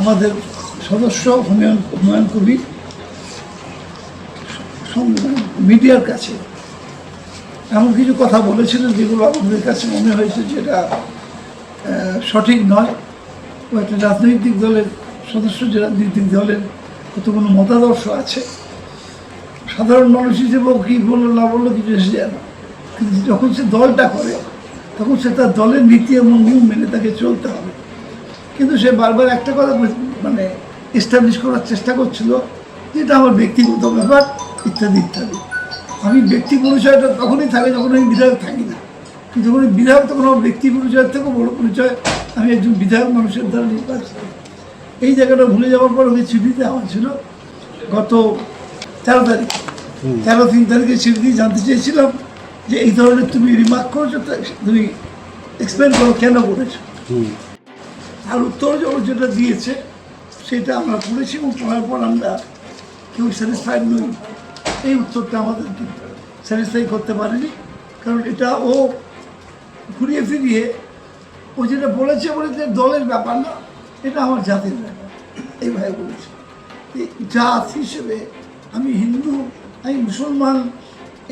আমাদের সদস্য হুমায়ুন হুমায়ুন কবির মিডিয়ার কাছে এমন কিছু কথা বলেছিলেন যেগুলো আমাদের কাছে মনে হয়েছে যেটা সঠিক নয়। ও একটা রাজনৈতিক দলের সদস্য, যে রাজনৈতিক দলের কতগুলো মতাদর্শ আছে। সাধারণ মানুষ হিসেবে কী বলল, না বলল, কিছু এসে যায় না। কিন্তু যখন সে দলটা করে, তখন সে তার দলের নীতি এবং নিয়ম মেনে তাকে চলতে হবে। কিন্তু সে বারবার একটা কথা মানে এস্টাবলিশ করার চেষ্টা করছিল যেটা আমার ব্যক্তিগত ব্যাপার ইত্যাদি ইত্যাদি। আমি ব্যক্তি পরিচয়টা তখনই থাকে যখন আমি বিধায়ক থাকি না। কিন্তু যখন বিধায়ক তখন আমার ব্যক্তি পরিচয়ের থেকেও বড় পরিচয়। আমি একজন বিধায়ক মানুষের দ্বারা নির্বাচিত। এই জায়গাটা ভুলে যাওয়ার পর ওকে চিঠি দেওয়া ছিল গত তেরো তারিখ। তেরো তিন তারিখে চিঠি দিয়ে জানতে চেয়েছিলাম যে এই ধরনের তুমি রিমার্ক করেছ তুমি এক্সপ্লেন করো কেন করেছ। আর উত্তর যে যেটা দিয়েছে, সেটা আমরা পড়েছি এবং পড়ার পর আমরা কেউ স্যাটিসফাইড নই। এই উত্তরটা আমাদের স্যাটিসফাই করতে পারেনি। কারণ এটা ও ঘুরিয়ে ফিরিয়ে, ও যেটা বলেছে বলেছে দলের ব্যাপার না, এটা আমার জাতির ব্যাপার। এইভাবে বলেছে। জাত হিসেবে আমি হিন্দু, আমি মুসলমান,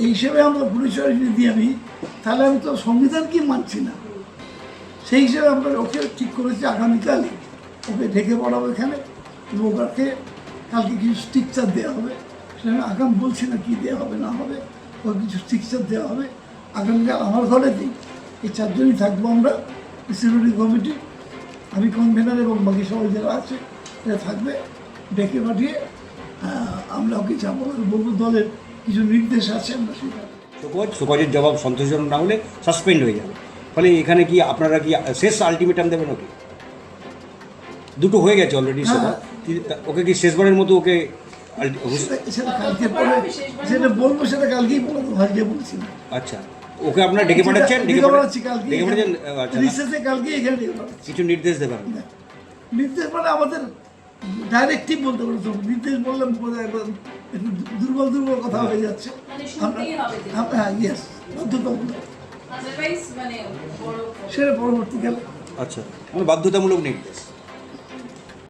এই হিসেবে আমরা পরিচয় যদি আমি, তাহলে আমি তো সংবিধানকে মানছি না? সেই হিসেবে আমরা ওকে ঠিক করেছি আগামীকাল। ওকে ডেকে পড়াবো এখানে এবং ওকে কালকে কিছু স্টিকচার দেওয়া হবে। সেখানে আগাম বলছি না কী দেওয়া হবে, না হবে ওকে কিছু স্টিকচার দেওয়া হবে। আগামীকাল আমার ঘরেতেই এই চারজনই থাকব আমরা, সিকিউরিটি কমিটি, আমি কনভেনার এবং বাকি সবাই যারা আছে, এরা থাকবে, ডেকে পাঠিয়ে আমরা ওকে যাব। বলব দলের কিছু নির্দেশ আছে, আমরা সেটা শোকজের জবাব সন্তোষজনক না হলে সাসপেন্ড হয়ে যাবে। ফলে এখানে কি আপনারা কি শেষ আলটিমেটাম দেবেন ওকে? দুটো হয়ে গেছে অলরেডি হ্যাঁ। ওকে কি শেষবারের মতো ওকে সেটা- যেটা বলব সেটা কালকেই বলে আজকে বলছি আচ্ছা। ওকে আপনারা ডেকে পাঠাচ্ছেন? ডেকে পাঠাচ্ছেন? আচ্ছা। রিসেসে কালকে এখানে কিছু নির্দেশ দেবেন? নির্দেশ মানে আমাদের ডাইরেক্টিভ বলতে পারো নির্দেশ বললাম বোধহয় একটু দুর্বল দুর্বল কথা হয়ে। যাচ্ছে। মানে হ্যাঁ ইয়েস বাধ্যতামূলক সেটা পরবর্তীকালে। আচ্ছা মানে বাধ্যতামূলক নির্দেশ